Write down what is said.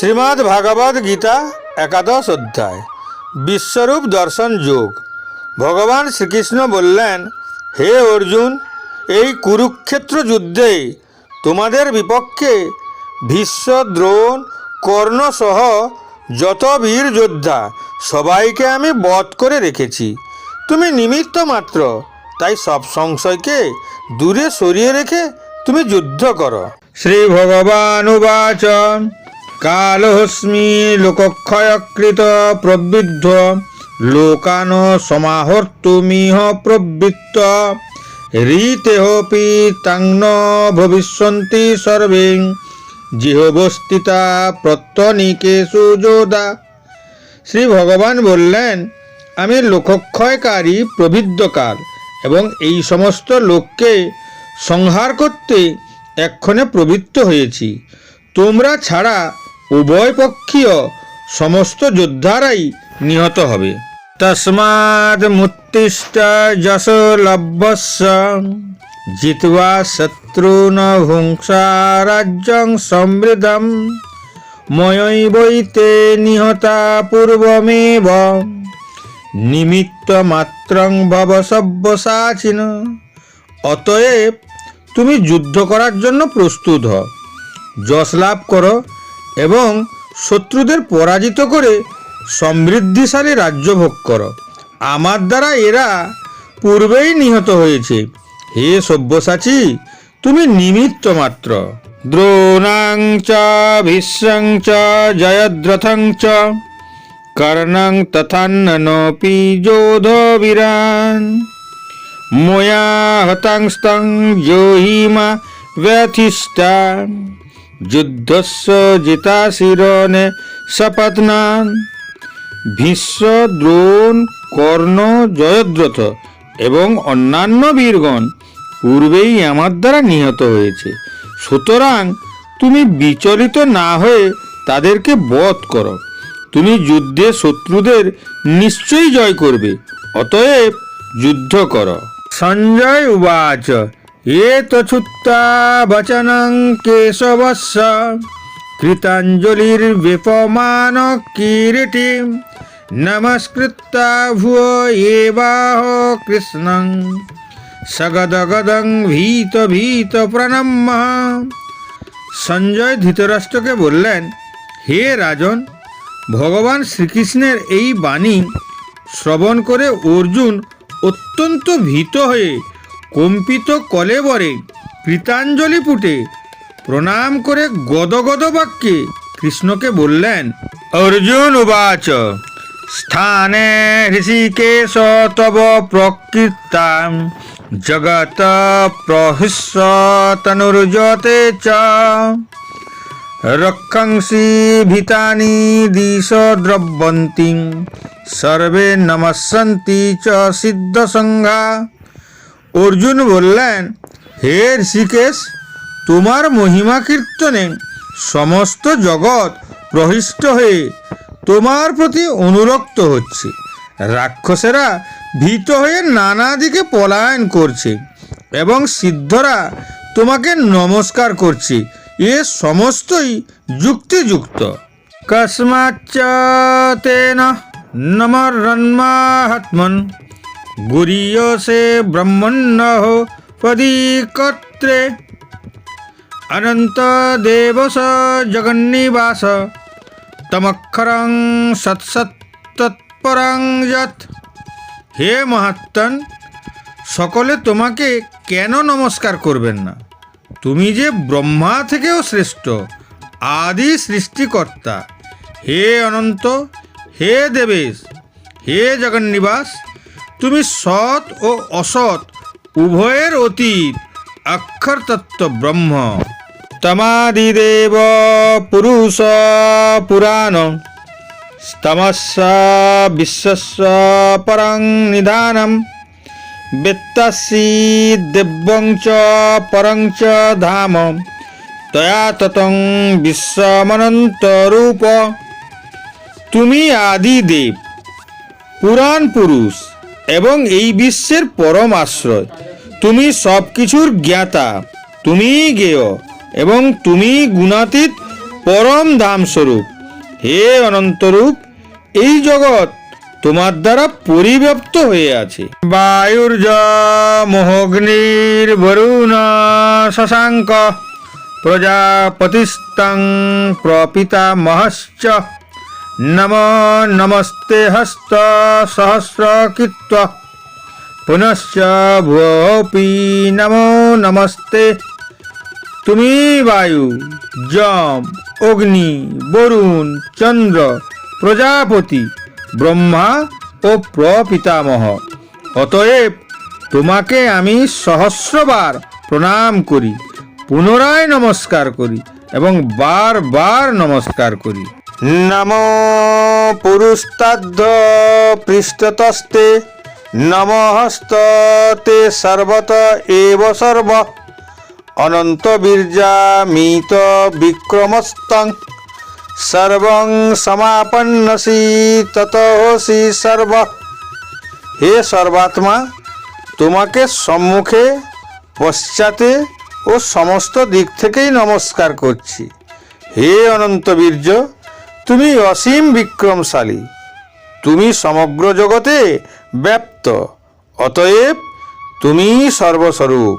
শ্রীমদ্ ভাগবত গীতা, একাদশ অধ্যায়, বিশ্বরূপ দর্শন যোগ। ভগবান শ্রীকৃষ্ণ বললেন, হে অর্জুন, এই কুরুক্ষেত্র যুদ্ধে তোমাদের বিপক্ষে ভীষ্ম, দ্রোণ কর্ণসহ যত বীর যোদ্ধা সবাইকে আমি বধ করে রেখেছি। তুমি নিমিত্ত মাত্র, তাই সব সংশয়কে দূরে সরিয়ে রেখে তুমি যুদ্ধ করো। শ্রী ভগবান উবাচ। কালহস্মি লোকক্ষয়কৃত প্রবৃদ্ধ। লোকান সমাহর্তুমিহ প্রবৃত্ত। রীতেহপি তাং ভবিষ্যন্তি সর্বে। জিহবস্থিতা প্রত্যনিকেশু যোদা। শ্রী ভগবান বললেন, আমি লোকক্ষয়কারী প্রবৃদ্ধকাল এবং এই সমস্ত লোককে সংহার করতে এক্ষণে প্রবৃত্ত হয়েছি। তোমরা ছাড়া উভয় পক্ষীয় সমস্ত যোদ্ধারাই নিহত হবে। তস্মাদ মুত্তিষ্ঠ যশ লভ্যস্য জিত্বা শত্রুন ভুংসা রাজ্যং সমৃদ্ধম। ময়ৈবৈতে নিহতা পূর্বমেব। নিমিত্ত মাত্রং ভব সব্যসাচিন। অতএব তুমি যুদ্ধ করার জন্য প্রস্তুত হও যশ লাভ করো। এবং শত্রুদের পরাজিত করে সমৃদ্ধিশালী রাজ্য ভোগ করো। আমার দ্বারা এরা পূর্বেই নিহত হয়েছে। হে সব্যসাচী, তুমি নিমিত্ত মাত্র। দ্রোণাং চ, ভীষ্মং চ, জয়দ্রথং চ। কর্ণং তথান্নপি যোধবীরান ময়া হতাংস্তং জোহিমা ব্যথিষ্টা যুদ্ধস্য জিতাশিরনে সপত্নান। ভীষ্ম দ্রোণ কর্ণ জয়দ্রথ এবং অন্যান্য বীরগণ পূর্বেই আমার দ্বারা নিহত হয়েছে। সুতরাং তুমি বিচলিত না হয়ে তাদেরকে বধ করো। তুমি যুদ্ধে শত্রুদের নিশ্চয়ই জয় করবে, অতএব যুদ্ধ করো। সঞ্জয় উবাচ। এ তছুত্তা বচনং কেশবস্য কৃতাঞ্জলির্বিপমান কিরীটি নমস্কৃত্তা ভুয় এবাহ কৃষ্ণং সগদগদং ভীত ভীত প্রণম্য সঞ্জয় ধৃতরাষ্ট্রকে বললেন, হে রাজন, ভগবান শ্রীকৃষ্ণের এই বাণী শ্রবণ করে অর্জুন অত্যন্ত ভীত হয়ে কম্পিত কলেবরে কৃতাঞ্জলি পুটে। প্রণাম করে গদগদ বাক্যে কৃষ্ণকে বললেন, অর্জুন উবাচ, স্থানে ঋষিকেশ তব প্রকৃতাম জগত প্রহিষ্য তনুর্জতে চ। রক্ষংসি ভিতানি দিশ দ্রবন্তি সর্বে নমস্যন্তি চ সিদ্ধ সংজ্ঞা অর্জুন বললেন, হে ঋষিকেশ, তোমার মহিমা কীর্তনে সমস্ত জগৎ প্রহিষ্ট হয়ে তোমার প্রতি অনুরক্ত হচ্ছে। রাক্ষসেরা ভীত হয়ে নানা দিকে পলায়ন করছে এবং সিদ্ধরা তোমাকে নমস্কার করছে। এ সমস্তই যুক্তিযুক্ত। কস্মাচ্চ তেন নমরন্মাহাত্মন গুরীয়সে ব্রহ্মণ্য পদীকর্ত্রে। অনন্ত দেবস জগন্নিবাস, তমক্ষরং সৎসত্তৎপরং যৎ। হে মহাত্মন, সকলে তোমাকে কেন নমস্কার করবেন না? তুমি যে ব্রহ্মা থেকেও শ্রেষ্ঠ, আদি সৃষ্টিকর্তা। হে অনন্ত, হে দেবেশ, হে জগন্নিবাস তুমি সৎ ও অসৎ, উভয়ের অতীত অক্ষর তত্ত্ব ব্রহ্ম। তমাদিদেব পুরুষ পুরাণ। স্তমস্য বিশ্বস্য পরং নিধানম। বেত্তাসি দিব্যং চ পরং চ ধাম। তয়া ততং বিশ্বমনন্ত রূপ। তুমি আদি দেব পুরাণ পুরুষ। এবং এই বিশ্বের পরম আশ্রয়। তুমি সব কিছুর জ্ঞাতা, তুমিই জ্ঞেয় এবং তুমি গুণাতীত পরম ধাম স্বরূপ হে অনন্তরূপ, এই জগৎ তোমার দ্বারা পরিব্যাপ্ত হয়ে আছে। বায়ুর্য মোহগ্নির বরুণ শশাঙ্ক প্রজাপতিস্তং প্রপিতা মহশ্চ নম নমস্তে হস্ত সহস্রকৃত্ব পুনশ্চ ভূপি নমো নমস্তে তুমি বায়ু যম অগ্নি বরুণ চন্দ্র প্রজাপতি ব্রহ্মা ও প্রপিতামহ অতএব তোমাকে আমি সহস্রবার প্রণাম করি, পুনরায় নমস্কার করি এবং বারবার নমস্কার করি। নম পুরুস্তাদ্ধ পৃষ্ঠতস্তে নমহস্তে সর্বত এব সর্ব অনন্ত বীর্যামিত বিক্রমস্তং সর্বং সমাপন্নসি ততসি সর্ব হে সর্বাত্মা তোমাকে সম্মুখে পশ্চাতে ও সমস্ত দিক থেকেই নমস্কার করছি। হে অনন্ত বীর্য তুমি অসীম বিক্রমশালী। তুমি সমগ্র জগতে ব্যপ্ত। অতএব তুমি সর্বস্বরূপ।